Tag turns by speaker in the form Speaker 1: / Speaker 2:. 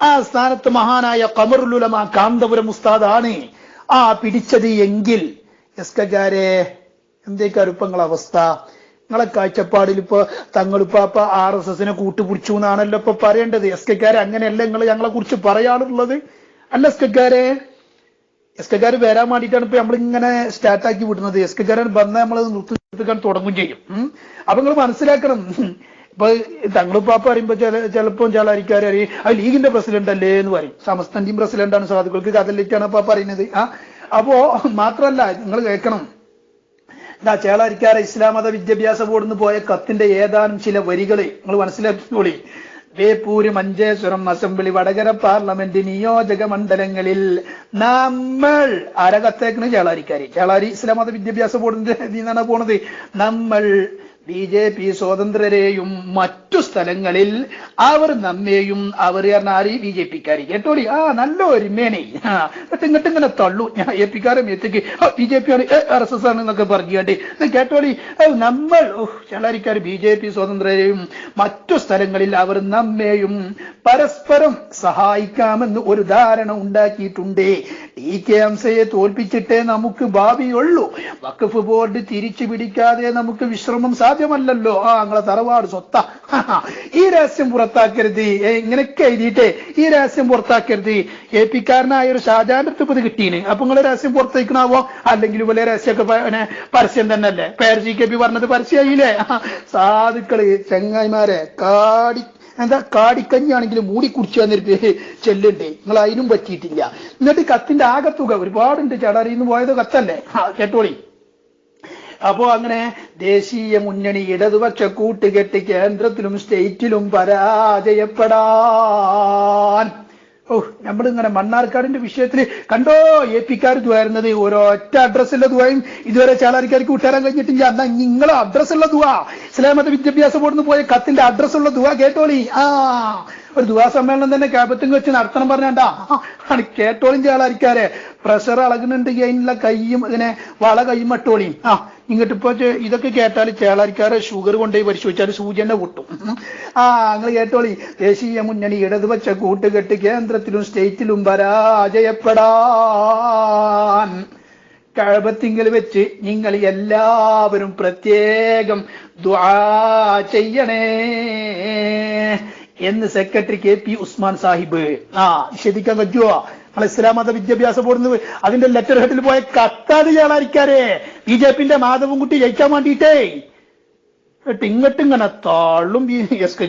Speaker 1: ആ സ്ഥാനത്ത് മഹാനായ കമറുലുലമ കാന്തപുരം ഉസ്താദാണ്. ആ പിടിച്ചത് എങ്കിൽ എസ്കജാരെ എന്തേക്കാരും ഇപ്പൊ നിങ്ങളെ അവസ്ഥ? നിങ്ങളെ കാഴ്ചപ്പാടിൽ ഇപ്പൊ തങ്ങളിപ്പാപ്പ ആർ എസ് എസിനെ കൂട്ടുപിടിച്ചു എന്നാണല്ലോ ഇപ്പൊ പറയേണ്ടത്. എസ് കെക്കാരെ അങ്ങനെയല്ല നിങ്ങൾ ഞങ്ങളെ കുറിച്ച് പറയാനുള്ളത് അല്ല എസ് കെക്കാരെ എസ് കെക്കാർ വരാൻ വേണ്ടിയിട്ടാണ് ഇപ്പൊ നമ്മളിങ്ങനെ സ്റ്റാർട്ടാക്കി വിടുന്നത്. എസ് കെക്കാരൻ വന്നാൽ നമ്മൾ നിർത്തിക്കാൻ തുടങ്ങുകയും ചെയ്യും. അപ്പൊ നിങ്ങൾ മനസ്സിലാക്കണം. ഇപ്പൊ തങ്ങളിപ്പാപ്പ പറയുമ്പോ ചില ചിലപ്പോ ചില ആൾക്കാർ അറിയും ആ ലീഗിന്റെ പ്രസിഡന്റ് അല്ലേ? എന്ന് പറയും. സമസ്തന്റെയും പ്രസിഡന്റാണ് സാധുക്കൾക്ക് കഥലിക്കാണ് ഇപ്പൊ പറയുന്നത്. ആ അപ്പോ മാത്രല്ല നിങ്ങൾ കേൾക്കണം. ഇതാ ചേളാരിക്കാരെ ഇസ്ലാം മത വിദ്യാഭ്യാസ ബോർഡിൽ നിന്ന് പോയ കത്തിന്റെ ഏതാനും ചില വരികളെ നിങ്ങൾ മനസ്സിലാക്കിക്കോളി. വേപ്പൂര് മഞ്ചേശ്വരം അസംബ്ലി വടകര പാർലമെന്റ് നിയോജക മണ്ഡലങ്ങളിൽ നമ്മൾ ആരാ കത്തേക്കണ് ചേളാരിക്കാരി. ചേളാരി ഇസ്ലാം മത വിദ്യാഭ്യാസ ബോർഡിന്റെ നിന്നാണ് പോണത്. നമ്മൾ ബി ജെ പി സ്വതന്ത്രരെയും മറ്റു സ്ഥലങ്ങളിൽ അവർ നമ്മെയും അവർ പറഞ്ഞ ആര് ബി ജെ പിക്കാർ കേട്ടോളി? ആ നല്ല ഒരുമേനെ. എന്നിട്ട് ഇങ്ങോട്ട് ഇങ്ങനെ തള്ളു. ഞാൻ എ പിക്കാരെ മേത്തേക്ക് ബി ജെ പി ആണ് ആർ എസ് എസ് ആണ് എന്നൊക്കെ പറഞ്ഞുകൊണ്ട് കേട്ടോടി ഓ, നമ്മൾ ചിലരിക്കാർ ബി ജെ പി സ്വതന്ത്രരെയും മറ്റു സ്ഥലങ്ങളിൽ അവർ നമ്മെയും പരസ്പരം സഹായിക്കാമെന്ന് ഒരു ധാരണ ഉണ്ടാക്കിയിട്ടുണ്ട്. ടി കെ ഹംസയെ തോൽപ്പിച്ചിട്ടേ നമുക്ക് ഭാവിയുള്ളൂ. വഖഫ് ബോർഡ് തിരിച്ചു പിടിക്കാതെ നമുക്ക് വിശ്രമം സാധ്യമല്ലല്ലോ. ആ ഞങ്ങളെ തറവാട് സ്വത്ത. ഈ രഹസ്യം പുറത്താക്കരുത്. ഇങ്ങനെയൊക്കെ എഴുതിയിട്ടേ ഈ രഹസ്യം പുറത്താക്കരുത്. എ പിക്കാരനായ ഒരു ഷാജാന്റെ അടുത്ത് ഇത് കിട്ടീന്. അപ്പൊ നിങ്ങൾ രഹസ്യം പുറത്തേക്കണാവോ? അല്ലെങ്കിൽ വലിയ രഹസ്യമൊക്കെ പരസ്യം പിന്നെ പരസ്യം തന്നെയല്ലേ? പേർ ജി കെ പി പറഞ്ഞത് പരസ്യമായില്ലേ സാധുക്കൾ ചെങ്ങായിമാരെ കാടി എന്താ കാടിക്കഞ്ഞാണെങ്കിലും മൂടി കുടിച്ചു വന്നിട്ട് ചെല്ലുണ്ട്. നിങ്ങൾ അതിനും പറ്റിയിട്ടില്ല. എന്നിട്ട് കത്തിന്റെ ആകത്തുക ഒരുപാടുണ്ട്. ചടറിന്ന് പോയത് കത്തല്ലേ? കേട്ടോളി. അപ്പോ അങ്ങനെ ദേശീയ മുന്നണി ഇടതുപക്ഷ കൂട്ടുകെട്ട് കേന്ദ്രത്തിലും സ്റ്റേറ്റിലും പരാജയപ്പെടാൻ. ഓ നമ്മളിങ്ങനെ മണ്ണാർക്കാടിന്റെ വിഷയത്തിൽ കണ്ടോ? എ പിക്കാർ ദുവായിരുന്നത്. ഒരൊറ്റ അഡ്രസ്സുള്ള ദുവായും ഇതുവരെ ചാലാരിക്കാർക്ക് വിട്ടുതരാൻ കഴിഞ്ഞിട്ടില്ല. എന്നാ നിങ്ങളെ അഡ്രസ്സുള്ള ദുവാ? ഇസ്ലാമത വിദ്യാഭ്യാസ ബോർഡിൽ നിന്ന് പോയ കത്തിന്റെ അഡ്രസ്സുള്ള ദുവാ കേട്ടോളി. ആ ഒരു ദുവാ സമ്മേളനം തന്നെ ക്യാബത്തും വെച്ച് നടത്തണം പറഞ്ഞാണ്ടാ. ആണ് കേട്ടോളിയും ചേളാരിക്കാരെ പ്രഷർ അളകുന്നുണ്ടെങ്കിൽ അതിനുള്ള കയ്യും ഇങ്ങനെ വള കയ്യും മട്ടോളിയും ആ ഇങ്ങോട്ട് ഇപ്പൊ ഇതൊക്കെ കേട്ടാൽ ചേളാരിക്കാരെ ഷുഗർ കൊണ്ടുപോയി പരിശോധിച്ചാൽ സൂചന കൂട്ടും ആ നിങ്ങൾ കേട്ടോളി. ദേശീയ മുന്നണി ഇടതുപക്ഷ കൂട്ടുകെട്ട് കേന്ദ്രത്തിലും സ്റ്റേറ്റിലും പരാജയപ്പെടാൻ കഴപത്തിങ്കിൽ വെച്ച് നിങ്ങൾ എല്ലാവരും പ്രത്യേകം ചെയ്യണേ എന്ന് secretary K P Usman Sahib. ആ നിഷേധിക്കാൻ പറ്റുമോ നമ്മൾ ഇസ്ലാം മത വിദ്യാഭ്യാസ ബോർഡിൽ നിന്ന് അതിന്റെ ലെറ്റർ ഹെഡിൽ പോയ കത്താത് ചേളാരിക്കാരെ ബി ജെ പിന്റെ മാധവൻകുട്ടി ജയിക്കാൻ വേണ്ടിയിട്ടേ. ഇങ്ങോട്ടിങ്ങനെ താളും എസ് കെ